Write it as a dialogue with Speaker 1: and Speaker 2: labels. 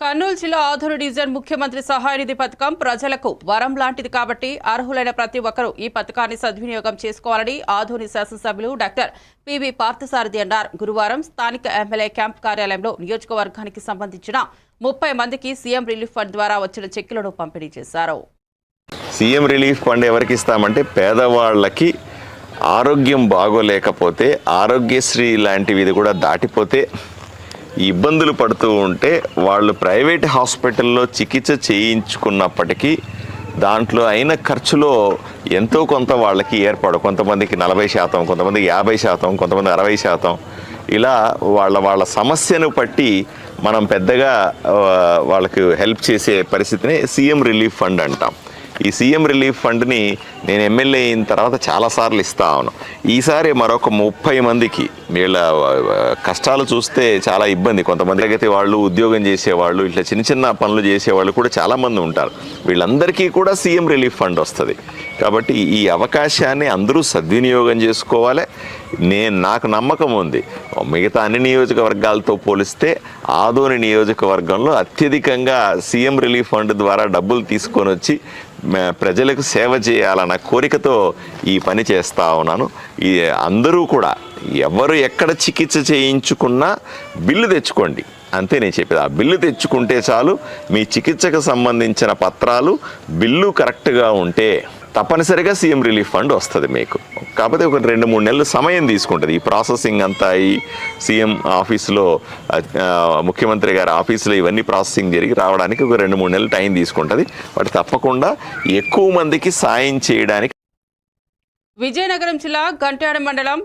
Speaker 1: కర్నూలు జిల్లా ఆధురు డివిజన్ ముఖ్యమంత్రి సహాయ నిధి పథకం ప్రజలకు వరం లాంటిది కాబట్టి అర్హులైన ప్రతి ఒక్కరూ ఈ పథకాన్ని సద్వినియోగం చేసుకోవాలని ఆధుని శాసనసభ్యులు డాక్టర్ పివి పార్థసారథి అన్నారు. గురువారం స్థానిక ఎమ్మెల్యే క్యాంప్ కార్యాలయంలో నియోజకవర్గానికి సంబంధించిన ముప్పై మందికి సీఎం రిలీఫ్ ఫండ్ ద్వారా వచ్చిన చెక్కులను పంపిణీ చేశారు.
Speaker 2: సీఎం రిలీఫ్ ఫండ్ ఎవరికి ఇస్తామంటే పేదవాళ్ళకి ఆరోగ్యం బాగోలేకపోతే ఆరోగ్యశ్రీ లాంటివి ఇది కూడా దాటిపోతే ఇబ్బందులు పడుతూ ఉంటే వాళ్ళు ప్రైవేట్ హాస్పిటల్లో చికిత్స చేయించుకున్నప్పటికీ దాంట్లో అయిన ఖర్చులో ఎంతో కొంత వాళ్ళకి ఏర్పాటు కొంతమందికి నలభై శాతం కొంతమందికి యాభై శాతం కొంతమంది అరవై శాతం. ఇలా వాళ్ళ వాళ్ళ సమస్యను బట్టి మనం పెద్దగా వాళ్ళకి హెల్ప్ చేసే పరిస్థితిని సీఎం రిలీఫ్ ఫండ్ అంటాం. ఈ సీఎం రిలీఫ్ ఫండ్ని నేను ఎమ్మెల్యే అయిన తర్వాత చాలాసార్లు ఇస్తా ఉన్నాను ఈసారి మరొక ముప్పై మందికి వీళ్ళ కష్టాలు చూస్తే చాలా ఇబ్బంది. కొంతమంది తరగతి వాళ్ళు ఉద్యోగం చేసేవాళ్ళు ఇట్లా చిన్న చిన్న పనులు చేసేవాళ్ళు కూడా చాలామంది ఉంటారు. వీళ్ళందరికీ కూడా సీఎం రిలీఫ్ ఫండ్ వస్తుంది. కాబట్టి ఈ అవకాశాన్ని అందరూ సద్వినియోగం చేసుకోవాలి. నేను నాకు నమ్మకం ఉంది. మిగతా అన్ని నియోజకవర్గాలతో పోలిస్తే ఆదోని నియోజకవర్గంలో అత్యధికంగా సీఎం రిలీఫ్ ఫండ్ ద్వారా డబ్బులు తీసుకొని వచ్చి ప్రజలకు సేవ చేయాలన్న కోరికతో ఈ పని చేస్తూ ఉన్నాను. ఈ అందరూ కూడా ఎవరు ఎక్కడ చికిత్స చేయించుకున్నా బిల్లు తెచ్చుకోండి. అంతే నేను చెప్పేది. ఆ బిల్లు తెచ్చుకుంటే చాలు మీ చికిత్సకు సంబంధించిన పత్రాలు బిల్లు కరెక్ట్గా ఉంటే తప్పనిసరిగా సీఎం రిలీఫ్ ఫండ్ వస్తుంది మీకు. కాకపోతే ఒక రెండు మూడు నెలలు సమయం తీసుకుంటుంది. ఈ ప్రాసెసింగ్ అంతా ఈ సీఎం ఆఫీస్లో ముఖ్యమంత్రి గారి ఆఫీసులో ఇవన్నీ ప్రాసెసింగ్ జరిగి రావడానికి ఒక రెండు మూడు నెలలు టైం తీసుకుంటుంది. బట్ తప్పకుండా ఎక్కువ మందికి సాయం చేయడానికి
Speaker 1: విజయనగరం జిల్లా గంటాడ మండలం